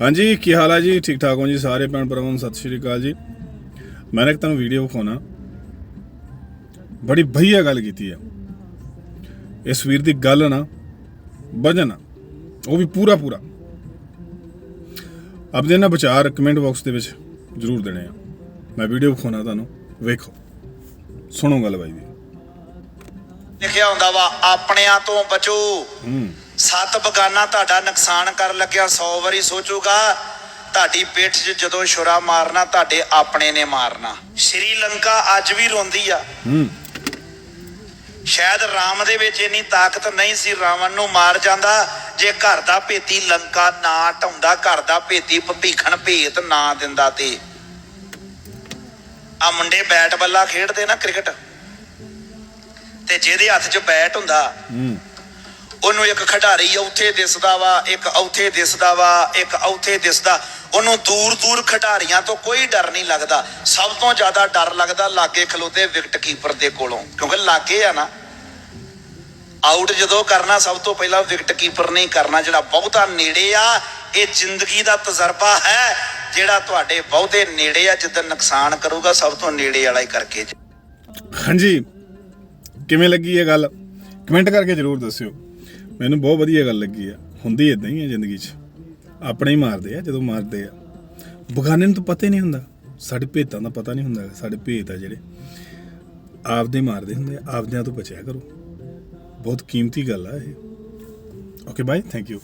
ਹਾਂਜੀ ਕੀ ਹਾਲ ਹੈ ਜੀ? ਠੀਕ ਠਾਕ ਹੋ ਜੀ? ਸਾਰੇ ਭੈਣ ਭਰਾਵਾਂ ਨੂੰ ਸਤਿ ਸ਼੍ਰੀ ਅਕਾਲ ਜੀ। ਮੈਂ ਇੱਕ ਤੁਹਾਨੂੰ ਵੀਡੀਓ ਵਿਖਾਉਣਾ। ਬੜੀ ਵਧੀਆ ਗੱਲ ਕੀਤੀ ਆ। ਇਸ ਵੀਰ ਦੀ ਗੱਲ ਨਾ ਵਜਨ ਆ ਉਹ ਵੀ ਪੂਰਾ ਪੂਰਾ ਆਪਦੇ ਨਾ ਵਿਚਾਰ ਕਮੈਂਟ ਬਾਕਸ ਦੇ ਵਿੱਚ ਜ਼ਰੂਰ ਦੇਣੇ ਆ। ਮੈਂ ਵੀਡੀਓ ਵਿਖਾਉਣਾ ਤੁਹਾਨੂੰ। ਵੇਖੋ। ਸੁਣੋ ਗੱਲ ਬਾਈ ਦੀ ਲਿਖਿਆ ਹੁੰਦਾ ਵਾ ਆਪਣਿਆਂ ਤੋਂ ਬਚੋ। ਹੂੰ। ਸੱਤ ਬਗਾਨਾ ਤੁਹਾਡਾ ਨੁਕਸਾਨ ਕਰਨ ਲੱਗਿਆ 100 ਵਾਰੀ ਸੋਚੂਗਾ ਤੁਹਾਡੀ ਪਿੱਠ 'ਚ ਜਦੋਂ ਛੁਰਾ ਮਾਰਨਾ ਤੁਹਾਡੇ ਆਪਣੇ ਨੇ ਮਾਰਨਾ। ਸ਼੍ਰੀਲੰਕਾ ਅੱਜ ਵੀ ਰੋਂਦੀ ਆ। ਹੂੰ। ਸ਼ਾਇਦ ਰਾਮ ਦੇ ਵਿੱਚ ਇੰਨੀ ਤਾਕਤ ਨਹੀਂ ਸੀ ਰਾਵਣ ਨੂੰ ਮਾਰ ਜਾਂਦਾ ਜੇ ਘਰ ਦਾ ਭੇਤੀ ਲੰਕਾ ਨਾ ਢਾਉਂਦਾ ਘਰ ਦਾ ਭੇਤੀ ਭੀਖਣ ਭੇਤ ਨਾ ਦਿੰਦਾ ਤੇ। ਆ ਮੁੰਡੇ ਬੈਟ ਬੱਲਾ ਖੇਡਦੇ ਨਾ ਕ੍ਰਿਕਟ। ਤੇ ਜਿਹਦੇ ਹੱਥ 'ਚ ਬੈਟ ਹੁੰਦਾ ਹੂੰ। ਉਹਨੂੰ ਇੱਕ ਖਿਡਾਰੀ ਉੱਥੇ ਦਿਸਦਾ ਵਾ, ਇੱਕ ਉੱਥੇ ਦਿਸਦਾ ਵਾ, ਇੱਕ ਉੱਥੇ ਦਿਸਦਾ। ਉਹਨੂੰ ਦੂਰ ਦੂਰ ਖਿਡਾਰੀਆਂ ਤੋਂ ਕੋਈ ਡਰ ਨਹੀਂ ਲੱਗਦਾ। ਸਭ ਤੋਂ ਜ਼ਿਆਦਾ ਡਰ ਲੱਗਦਾ ਲਾਗੇ ਖਲੋਤੇ ਵਿਕਟ ਕੀਪਰ ਦੇ ਕੋਲੋਂ, ਕਿਉਂਕਿ ਲਾਗੇ ਆ ਨਾ। ਆਊਟ ਜਦੋਂ ਕਰਨਾ, ਸਭ ਤੋਂ ਪਹਿਲਾਂ ਵਿਕਟ ਕੀਪਰ ਨੇ ਕਰਨਾ। ਜਿਹੜਾ ਬਹੁਤਾ ਨੇੜੇ ਆ, ਇਹ ਜ਼ਿੰਦਗੀ ਦਾ ਤਜਰਬਾ ਹੈ, ਜਿਹੜਾ ਤੁਹਾਡੇ ਬਹੁਤੇ ਨੇੜੇ ਆ, ਜਿੱਦਾਂ ਨੁਕਸਾਨ ਕਰੂਗਾ, ਸਭ ਤੋਂ ਨੇੜੇ ਵਾਲਾ ਹੀ ਕਰਕੇ ਹਾਂਜੀ। ਕਿਵੇਂ ਲੱਗੀ ਇਹ ਗੱਲ? ਕਮੈਂਟ ਕਰਕੇ ਜਰੂਰ ਦੱਸਿਓ। ਮੈਨੂੰ ਬਹੁਤ ਵਧੀਆ ਗੱਲ ਲੱਗੀ ਆ। ਹੁੰਦੀ ਇਦਾਂ ਹੀ ਆ ਜ਼ਿੰਦਗੀ 'ਚ। ਆਪਣੇ ਹੀ ਮਾਰਦੇ ਆ, ਜਦੋਂ ਮਾਰਦੇ ਆ। ਬਗਾਨੇ ਨੂੰ ਤਾਂ ਪਤਾ ਹੀ ਨਹੀਂ ਹੁੰਦਾ। ਸਾਡੇ ਭੇਤਾਂ ਦਾ ਪਤਾ ਨਹੀਂ ਹੁੰਦਾ, ਸਾਡੇ ਭੇਤ ਆ ਜਿਹੜੇ। ਆਪਦੇ ਮਾਰਦੇ ਹੁੰਦੇ ਆ, ਆਪਦਿਆਂ ਤੋਂ ਬਚਿਆ ਕਰੋ। ਬਹੁਤ ਕੀਮਤੀ ਗੱਲ ਆ ਇਹ। Okay by thank you